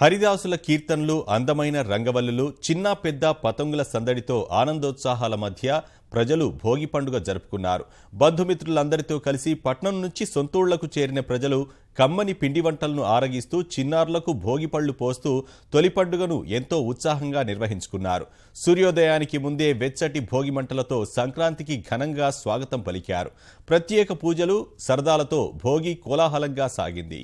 హరిదాసుల కీర్తనలు అందమైన రంగవల్లులు చిన్న పెద్ద పతంగుల సందడితో ఆనందోత్సాహాల మధ్య ప్రజలు భోగి పండుగ జరుపుకున్నారు. బంధుమిత్రులందరితో కలిసి పట్నం నుంచి సొంతూళ్ళకు చేరిన ప్రజలు కమ్మని పిండి వంటలను ఆరగిస్తూ చిన్నారులకు భోగిపళ్ళు పోస్తూ తొలి పండుగను ఎంతో ఉత్సాహంగా నిర్వహించుకున్నారు. సూర్యోదయానికి ముందే వెచ్చటి భోగి మంటలతో సంక్రాంతికి ఘనంగా స్వాగతం పలికారు. ప్రత్యేక పూజలు సరదాలతో భోగి కోలాహలంగా సాగింది.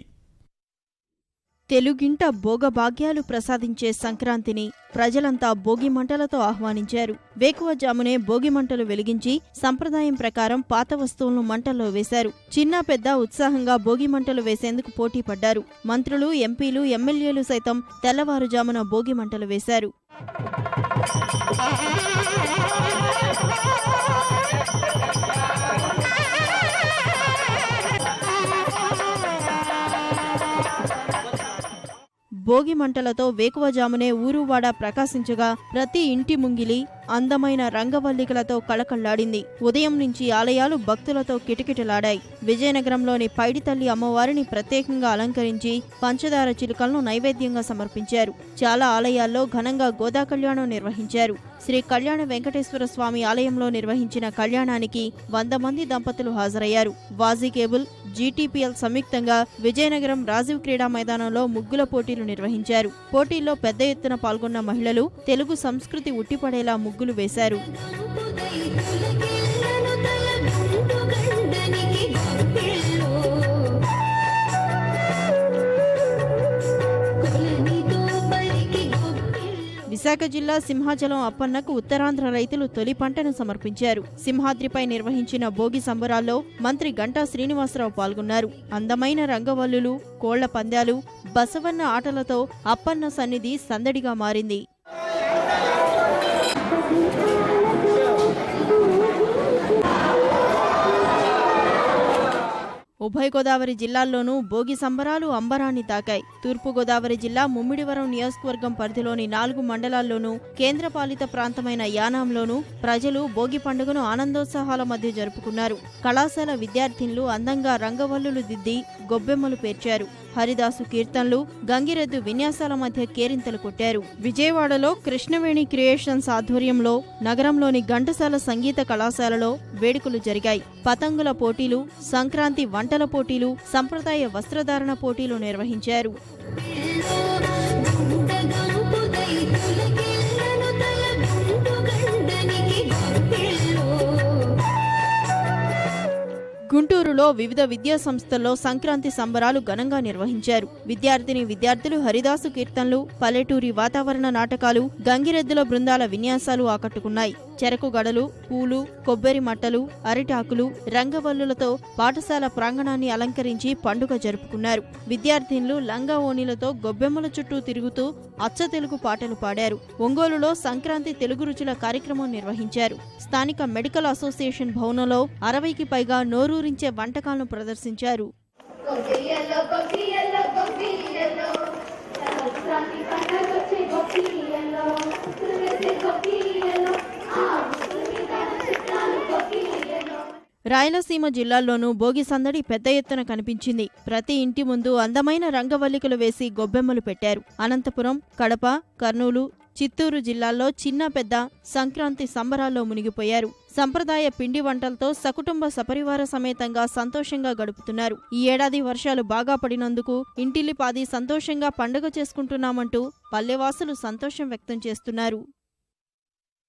తెలుగింట భోగభాగ్యాలు ప్రసాదించే సంక్రాంతిని ప్రజలంతా భోగి మంటలతో ఆహ్వానించారు. వేకువజామునే భోగి మంటలు వెలిగించి సంప్రదాయం ప్రకారం పాత వస్తువులను మంటల్లో వేశారు. చిన్న పెద్ద ఉత్సాహంగా భోగి మంటలు వేసేందుకు పోటీ పడ్డారు. మంత్రులు ఎంపీలు ఎమ్మెల్యేలు సైతం తెల్లవారుజామున భోగి మంటలు వేశారు. భోగి మంటలతో వేకువజామునే ఊరువాడ ప్రకాశించగా ప్రతి ఇంటి ముంగిలి అందమైన రంగవల్లికలతో కళకళ్ళాడింది. ఉదయం నుంచి ఆలయాలు భక్తులతో కిటకిటలాడాయి. విజయనగరంలోని పైడితల్లి అమ్మవారిని ప్రత్యేకంగా అలంకరించి పంచదార చిలుకలను నైవేద్యంగా సమర్పించారు. చాలా ఆలయాల్లో ఘనంగా గోదా కళ్యాణం నిర్వహించారు. శ్రీ కళ్యాణ వెంకటేశ్వర స్వామి ఆలయంలో నిర్వహించిన కళ్యాణానికి వంద మంది దంపతులు హాజరయ్యారు. వాజీ కేబుల్ జీటీపీఎల్ సంయుక్తంగా విజయనగరం రాజీవ్ క్రీడా మైదానంలో ముగ్గుల పోటీలు నిర్వహించారు. పోటీల్లో పెద్ద ఎత్తున పాల్గొన్న మహిళలు తెలుగు సంస్కృతి ఉట్టిపడేలా ముగ్గులు వేశారు. విశాఖ జిల్లా సింహాచలం అప్పన్నకు ఉత్తరాంధ్ర రైతులు తొలి పంటను సమర్పించారు. సింహాద్రిపై నిర్వహించిన భోగి సంబరాల్లో మంత్రి గంటా శ్రీనివాసరావు పాల్గొన్నారు. అందమైన రంగవల్లులు కోళ్ళ పందాలు బసవన్న ఆటలతో అప్పన్న సన్నిధి సందడిగా మారింది. ఉభయ గోదావరి జిల్లాల్లోనూ భోగి సంబరాలు అంబరాన్ని తాకాయి. తూర్పు గోదావరి జిల్లా ముమ్మిడివరం నియోజకవర్గం పరిధిలోని నాలుగు మండలాల్లోనూ కేంద్రపాలిత ప్రాంతమైన యానాంలోనూ ప్రజలు భోగి పండుగను ఆనందోత్సాహాల మధ్య జరుపుకున్నారు. కళాశాల విద్యార్థినులు అందంగా రంగవల్లులు దిద్ది గొబ్బెమ్మలు పేర్చారు. హరిదాసు కీర్తనలు గంగిరెద్దు విన్యాసాల మధ్య కేరింతలు కొట్టారు. విజయవాడలో కృష్ణవేణి క్రియేషన్స్ ఆధ్వర్యంలో నగరంలోని ఘంటసాల సంగీత కళాశాలలో వేడుకలు జరిగాయి. పతంగుల పోటీలు సంక్రాంతి వంటల పోటీలు సంప్రదాయ వస్త్రధారణ పోటీలు నిర్వహించారు. గుంటూరులో వివిధ విద్యా సంస్థల్లో సంక్రాంతి సంబరాలు ఘనంగా నిర్వహించారు. విద్యార్థిని విద్యార్థులు హరిదాసు కీర్తనలు పల్లెటూరి వాతావరణ నాటకాలు గంగిరెద్దుల బృందాల విన్యాసాలు ఆకట్టుకున్నాయి. చెరకు గడలు పూలు కొబ్బరి మట్టలు అరిటాకులు రంగవల్లులతో పాఠశాల ప్రాంగణాన్ని అలంకరించి పండుగ జరుపుకున్నారు. విద్యార్థినులు లంగా ఓణీలతో గొబ్బెమ్మల చుట్టూ తిరుగుతూ అచ్చ తెలుగు పాటలు పాడారు. ఒంగోలులో సంక్రాంతి తెలుగు రుచుల కార్యక్రమం నిర్వహించారు. స్థానిక మెడికల్ అసోసియేషన్ భవనంలో అరవైకి పైగా నోరూరించే వంటకాలను ప్రదర్శించారు. రాయలసీమ జిల్లాల్లోనూ భోగి సందడి పెద్ద ఎత్తున కనిపించింది. ప్రతి ఇంటి ముందు అందమైన రంగవల్లికలు వేసి గొబ్బెమ్మలు పెట్టారు. అనంతపురం కడప కర్నూలు చిత్తూరు జిల్లాల్లో చిన్న పెద్ద సంక్రాంతి సంబరాల్లో మునిగిపోయారు. సంప్రదాయ పిండి వంటలతో సకుటుంబ సపరివార సమేతంగా సంతోషంగా గడుపుతున్నారు. ఈ ఏడాది వర్షాలు బాగా పడినందుకు ఇంటిల్లిపాది సంతోషంగా పండుగ చేసుకుంటున్నామంటూ పల్లెవాసులు సంతోషం వ్యక్తం చేస్తున్నారు.